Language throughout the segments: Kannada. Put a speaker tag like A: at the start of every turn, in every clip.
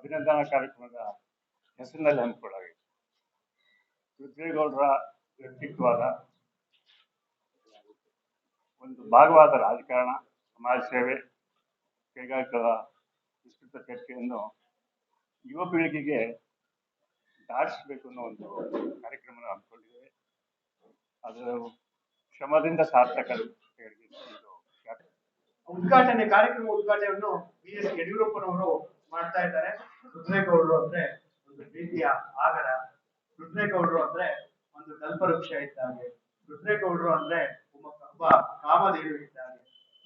A: ಅಭಿನಂದನಾ ಕಾರ್ಯಕ್ರಮದ ಹೆಸರಿನಲ್ಲಿ ಹಮ್ಮಿಕೊಳ್ಳಲಾಗಿದೆ. ರುದ್ರೇಗೌಡರ ವ್ಯಕ್ತಿತ್ವದ ಒಂದು ಭಾಗವಾದ ರಾಜಕಾರಣ, ಸಮಾಜ ಸೇವೆ, ಕೈಗಾರಿಕಾ ವಿಸ್ತೃತ ಚರ್ಚೆಯನ್ನು ಯುವ ಪೀಳಿಗೆಗೆ ದಾಟಿಸಬೇಕು ಅನ್ನೋ ಒಂದು ಕಾರ್ಯಕ್ರಮ ಹಮ್ಮಿಕೊಂಡಿದ್ದೇವೆ. ಅದರ ಶ್ರಮದಿಂದ ಸಾರ್ಥಕ
B: ಉದ್ಘಾಟನೆ ಕಾರ್ಯಕ್ರಮ ಉದ್ಘಾಟನೆಯನ್ನು ಬಿ ಎಸ್ ಯಡಿಯೂರಪ್ಪನವರು ಮಾಡ್ತಾ ಇದ್ದಾರೆ. ರುದ್ರೇಗೌಡರು ಅಂದ್ರೆ ಒಂದು ಪ್ರೀತಿಯ ಆಗರ. ರುದ್ರೇಗೌಡರು ಅಂದ್ರೆ ಒಂದು ಕಲ್ಪವೃಕ್ಷ ಇದ್ದಾಗೆ. ರುದ್ರೇಗೌಡರು ಅಂದ್ರೆ ಒಬ್ಬ ಕಾಮಧೇನು ಇದ್ದಾಗೆ.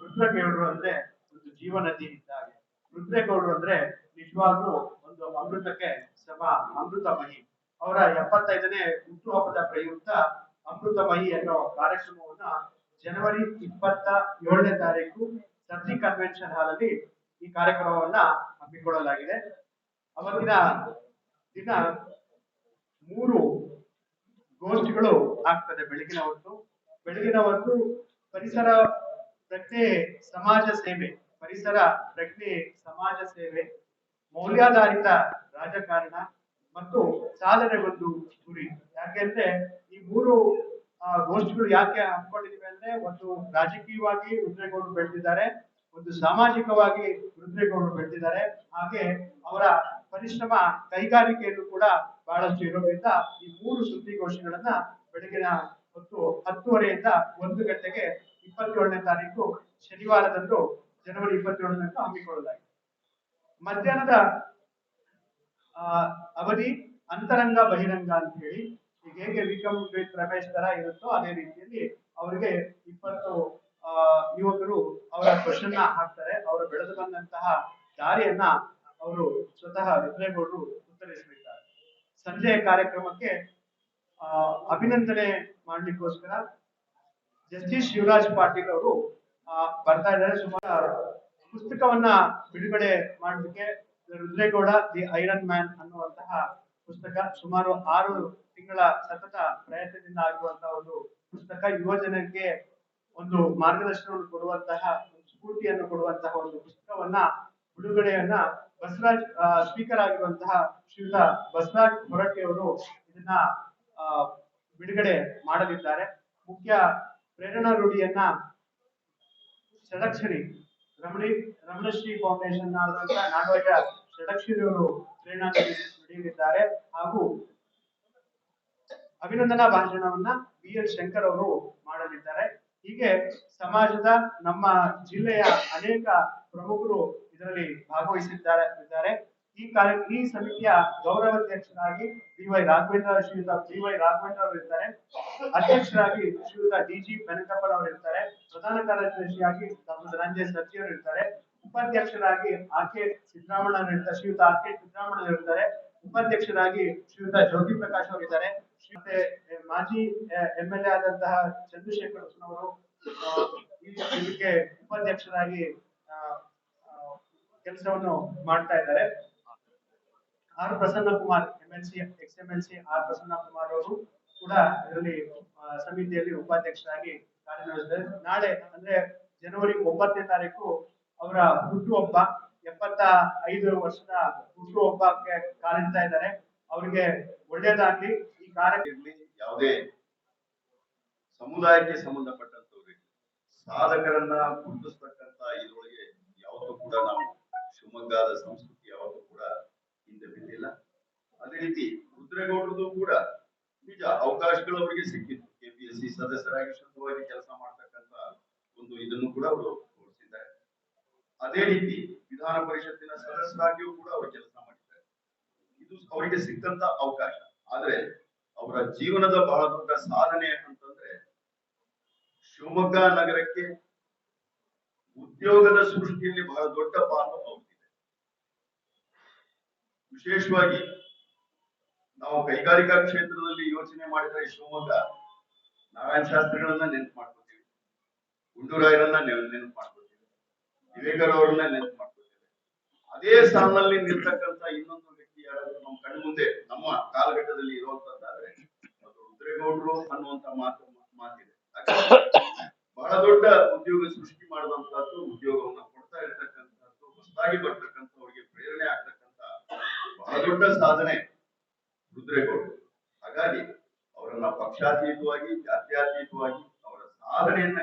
B: ರುದ್ರೇಗೌಡರು ಅಂದ್ರೆ ಒಂದು ಜೀವನದಿ ಇದ್ದಾಗೆ. ರುದ್ರೇಗೌಡರು ಅಂದ್ರೆ ನಿಜವಾಗ್ಲೂ ಒಂದು ಅಮೃತಕ್ಕೆ ಸಮ ಅಮೃತಮಹಿ ಅವರ ಎಪ್ಪತ್ತೈದನೇ ಹುಟ್ಟುಹಬ್ಬದ ಪ್ರಯುಕ್ತ ಅಮೃತಮಹಿ ಅನ್ನೋ ಕಾರ್ಯಕ್ರಮವನ್ನ ಜನವರಿ ಇಪ್ಪತ್ತ ಏಳನೇ ತಾರೀಕು ಸರ್ಜಿ ಕನ್ವೆನ್ಷನ್ ಹಾಲ್ ಅಲ್ಲಿ ಈ ಕಾರ್ಯಕ್ರಮವನ್ನ ಹಮ್ಮಿಕೊಳ್ಳಲಾಗಿದೆ. ಅವತ್ತಿನ ದಿನ ಮೂರು ಗೋಷ್ಠಿಗಳು ಆಗ್ತದೆ ಬೆಳಗಿನ ಹೊತ್ತು. ಬೆಳಗಿನ ಹೊತ್ತು ಪರಿಸರ ಪ್ರಜ್ಞೆ, ಸಮಾಜ ಸೇವೆ, ಪರಿಸರ ಪ್ರಜ್ಞೆ, ಸಮಾಜ ಸೇವೆ, ಮೌಲ್ಯಾಧಾರಿತ ರಾಜಕಾರಣ ಮತ್ತು ಸಾಧನೆಗೊಂದು ಗುರಿ. ಯಾಕೆಂದ್ರೆ ಈ ಮೂರು ಗೋಷ್ಠಿಗಳು ಯಾಕೆ ಹಮ್ಮಿಕೊಂಡಿದ್ವಿ ಅಂದ್ರೆ ಒಂದು ರಾಜಕೀಯವಾಗಿ ಉದ್ರೆಗೌಡರು ಬೆಳೆದಿದ್ದಾರೆ. ಒಂದು ಸಾಮಾಜಿಕವಾಗಿ ರುದ್ರೇಗೌಡರು ಬೆಳೆದಿದ್ದಾರೆ. ಹಾಗೆ ಅವರ ಪರಿಶ್ರಮ, ಕೈಗಾರಿಕೆಯನ್ನು ಕೂಡ ಬಹಳಷ್ಟು ಇರೋದ್ರಿಂದ ಈ ಮೂರು ಸುದ್ದಿಗೋಷ್ಠಿಗಳನ್ನ ಬೆಳಗಿನ ಹೊತ್ತು ಹತ್ತುವರೆಯಿಂದ ಒಂದು ಗಂಟೆಗೆ ಇಪ್ಪತ್ತೇಳನೇ ತಾರೀಕು ಶನಿವಾರದಂದು ಜನವರಿ ಇಪ್ಪತ್ತೇಳರಂದು ಹಮ್ಮಿಕೊಳ್ಳಲಾಗಿದೆ. ಮಧ್ಯಾಹ್ನದ ಅವಧಿ ಅಂತರಂಗ ಬಹಿರಂಗ ಅಂತ ಹೇಳಿ, ಈಗ ಹೇಗೆ ವಿಕಮ್ ರಮೇಶ್ ತರ ಇರುತ್ತೋ ಅದೇ ರೀತಿಯಲ್ಲಿ ಅವರಿಗೆ ಇಪ್ಪತ್ತು ಯುವಕರು ಅವರ ಕ್ವಶನ್ ಹಾಕ್ತಾರೆ. ಅವರು ಬೆಳೆದು ಬಂದಂತಹ ದಾರಿಯನ್ನ ಅವರು ಸ್ವತಃ ರುದ್ರೇಗೌಡರು ಉತ್ತರಿಸಲಿದ್ದಾರೆ. ಸಂಜೆಯ ಕಾರ್ಯಕ್ರಮಕ್ಕೆ ಅಭಿನಂದನೆ ಮಾಡ್ಲಿಕ್ಕೋಸ್ಕರ ಜಸ್ಟಿಸ್ ಶಿವರಾಜ್ ಪಾಟೀಲ್ ಅವರು ಬರ್ತಾ ಇದ್ದಾರೆ. ಸುಮಾರು ಪುಸ್ತಕವನ್ನ ಬಿಡುಗಡೆ ಮಾಡಲಿಕ್ಕೆ ರುದ್ರೇಗೌಡ, ದಿ ಐರನ್ ಮ್ಯಾನ್ ಅನ್ನುವಂತಹ ಪುಸ್ತಕ ಸುಮಾರು ಆರು ತಿಂಗಳ ಸತತ ಪ್ರಯತ್ನದಿಂದ ಆಗುವಂತಹ ಒಂದು ಪುಸ್ತಕ. ಯುವ ಒಂದು ಮಾರ್ಗದರ್ಶನವನ್ನು ಕೊಡುವಂತಹ ಸ್ಫೂರ್ತಿಯನ್ನು ಕೊಡುವಂತಹ ಒಂದು ಪುಸ್ತಕವನ್ನ, ಬಿಡುಗಡೆಯನ್ನ ಬಸವರಾಜ್ ಸ್ಪೀಕರ್ ಆಗಿರುವಂತಹ ಶ್ರೀಯುತ ಬಸವರಾಜ್ ಹೊರಟ್ಟಿ ಅವರು ಇದನ್ನ ಬಿಡುಗಡೆ ಮಾಡಲಿದ್ದಾರೆ. ಮುಖ್ಯ ಪ್ರೇರಣಾ ರೂಢಿಯನ್ನ ಷಡಕ್ಷರಿ, ರಮಣಿ, ರಮಣಶ್ರೀ ಫೌಂಡೇಶನ್ ಆದಂತಹ ನಾಗರಾಜ ಷಡಕ್ಷರಿಯವರು ಪ್ರೇರಣಾ ನೀಡಲಿದ್ದಾರೆ ಹಾಗೂ ಅಭಿನಂದನಾ ಭಾಷಣವನ್ನ ಬಿ ಎಲ್ ಶಂಕರ್ ಅವರು ಮಾಡಲಿದ್ದಾರೆ. ಹೀಗೆ ಸಮಾಜದ ನಮ್ಮ ಜಿಲ್ಲೆಯ ಅನೇಕ ಪ್ರಮುಖರು ಇದರಲ್ಲಿ ಭಾಗವಹಿಸಿದ್ದಾರೆ, ಇದ್ದಾರೆ. ಈ ಕಾರ್ಯ, ಈ ಸಮಿತಿಯ ಗೌರವಾಧ್ಯಕ್ಷರಾಗಿ ಡಿ ವೈ ರಾಘವೇಂದ್ರ, ಶ್ರೀಯುತ ಡಿ ವೈ ರಾಘವೇಂದ್ರ ಅವರು ಇರ್ತಾರೆ. ಅಧ್ಯಕ್ಷರಾಗಿ ಶ್ರೀಯುತ ಡಿ ಜಿ ಬೆನಕಪ್ಪನವರು ಇರ್ತಾರೆ. ಪ್ರಧಾನ ಕಾರ್ಯದರ್ಶಿಯಾಗಿ ಡಾಕ್ಟರ್ ಧನಂಜಯ ಸರ್ಜಿ ಅವರು ಇರ್ತಾರೆ. ಉಪಾಧ್ಯಕ್ಷರಾಗಿ ಆರ್ ಕೆ ಸಿದ್ದರಾಮಣ್ಣ ಶ್ರೀಯುತ ಆರ್ ಕೆ ಸಿದ್ದರಾಮಣ್ಣ ಇರ್ತಾರೆ. ಉಪಾಧ್ಯಕ್ಷರಾಗಿ ಶ್ರೀಯುತ ಜ್ಯೋತಿ ಪ್ರಕಾಶ್ ಅವರು ಇದ್ದಾರೆ. ಮತ್ತೆ ಮಾಜಿ, ಎಂ ಎಲ್ ಎ ಆದಂತಹ ಚಂದ್ರಶೇಖರ್ ಅವರು ಇದಕ್ಕೆ ಉಪಾಧ್ಯಕ್ಷರಾಗಿ ಕೆಲಸವನ್ನು ಮಾಡ್ತಾ ಇದ್ದಾರೆ. R Prasanna Kumar M L C, ex M L C, R Prasanna Kumar ಅವರು ಕೂಡ ಇದರಲ್ಲಿ ಸಮಿತಿಯಲ್ಲಿ ಉಪಾಧ್ಯಕ್ಷರಾಗಿ ಕಾರ್ಯನಿರ್ವಹಿಸಿದ್ದಾರೆ. ನಾಳೆ, ಅಂದ್ರೆ ಜನವರಿ ಒಂಬತ್ತನೇ ತಾರೀಕು ಅವರ ಹುಟ್ಟುಹಬ್ಬ ಎಪ್ಪತ್ತ ಐದು ವರ್ಷದ ಹುಟ್ಟುಹಬ್ಬಕ್ಕೆ ಕಾಲಿಡ್ತಾ ಇದ್ದಾರೆ. ಅವರಿಗೆ ಕಾರ್ಯ
C: ಇರ್ಲಿ ಯಾವುದೇ ಸಮುದಾಯಕ್ಕೆ ಸಂಬಂಧಪಟ್ಟಂತವ್ರಿಗೆ ಸಾಧಕರನ್ನ ಗುರುತಿಸ್ತಕ್ಕಂತ ಇದ್ರೊಳಗೆ ಯಾವತ್ತೂ ಕೂಡ ನಾವು ಶಿವಮೊಗ್ಗದ ಸಂಸ್ಕೃತಿ ಯಾವತ್ತೂ ಕೂಡ ಹಿಂದೆ ಬಿದ್ದಿಲ್ಲ. ಅದೇ ರೀತಿ ರುದ್ರೇಗೌಡರದು ಕೂಡ ನಿಜ ಅವಕಾಶಗಳು ಅವರಿಗೆ ಸಿಕ್ಕಿತ್ತು ಕೆಪಿಎಸ್ಸಿ ಸದಸ್ಯರಾಗಿ ಶುದ್ಧವಾಗಿ ಕೆಲಸ ಮಾಡ್ತಕ್ಕಂತ ಒಂದು ಇದನ್ನು ಕೂಡ ಅವರು ತೋರಿಸಿದ್ದಾರೆ. ಅದೇ ರೀತಿ ವಿಧಾನ ಪರಿಷತ್ತಿನ ಸದಸ್ಯರಾಗಿಯೂ ಕೂಡ ಅವರು ಕೆಲಸ ಮಾಡಿದ್ದಾರೆ. ಇದು ಅವರಿಗೆ ಸಿಕ್ಕಂತ ಅವಕಾಶ. ಆದ್ರೆ ಅವರ ಜೀವನದ ಬಹಳ ದೊಡ್ಡ ಸಾಧನೆ ಅಂತಂದ್ರೆ ಶಿವಮೊಗ್ಗ ನಗರಕ್ಕೆ ಉದ್ಯೋಗದ ಸೃಷ್ಟಿಯಲ್ಲಿ ಬಹಳ ದೊಡ್ಡ ಪಾಲು ಹೋಗ್ತಿದೆ ವಿಶೇಷವಾಗಿ ನಾವು ಕೈಗಾರಿಕಾ ಕ್ಷೇತ್ರದಲ್ಲಿ ಯೋಚನೆ ಮಾಡಿದ್ರೆ ಶಿವಮೊಗ್ಗ ನಾರಾಯಣ ಶಾಸ್ತ್ರಿಗಳನ್ನ ನೆನಪು ಮಾಡ್ಕೋತೀವಿ. ಗುಂಡೂರಾಯರನ್ನ ನೆನಪು ಮಾಡ್ಕೋತೀವಿ. ವಿವೇಕರವರನ್ನ ನೆನಪು ಮಾಡ್ಕೋತೀವಿ. ಅದೇ ಸಾಲಿನಲ್ಲಿ ನಿಲ್ತಕ್ಕಂತ ಇನ್ನೊಂದು ವ್ಯಕ್ತಿ ಯಾರಾದ್ರೂ ನಮ್ಮ ಕಣ್ಮುಂದೆ ನಮ್ಮ ಕಾಲಘಟ್ಟದಲ್ಲಿ ಇರುವಂತದ್ದಾದ್ರೆ ರುದ್ರೇಗೌಡರು ಅನ್ನುವಂತ ಮಾತು ಮಾತಿದೆ. ಬಹಳ ದೊಡ್ಡ ಉದ್ಯೋಗ ಸೃಷ್ಟಿ ಮಾಡುವಂತಹದ್ದು ಉದ್ಯೋಗವನ್ನ ಕೊಡ್ತಾ ಇರ್ತಕ್ಕಂಥದ್ದು ಹೊಸದಾಗಿ ಬರ್ತಕ್ಕಂಥವ್ರಿಗೆ ಪ್ರೇರಣೆ ಆಗ್ತಕ್ಕಂತ ಬಹಳ ದೊಡ್ಡ ಸಾಧನೆ ರುದ್ರೇಗೌಡರು ಹಾಗಾಗಿ ಅವರನ್ನ ಪಕ್ಷಾತೀತವಾಗಿ, ಜಾತ್ಯಾತೀತವಾಗಿ ಅವರ ಸಾಧನೆಯನ್ನ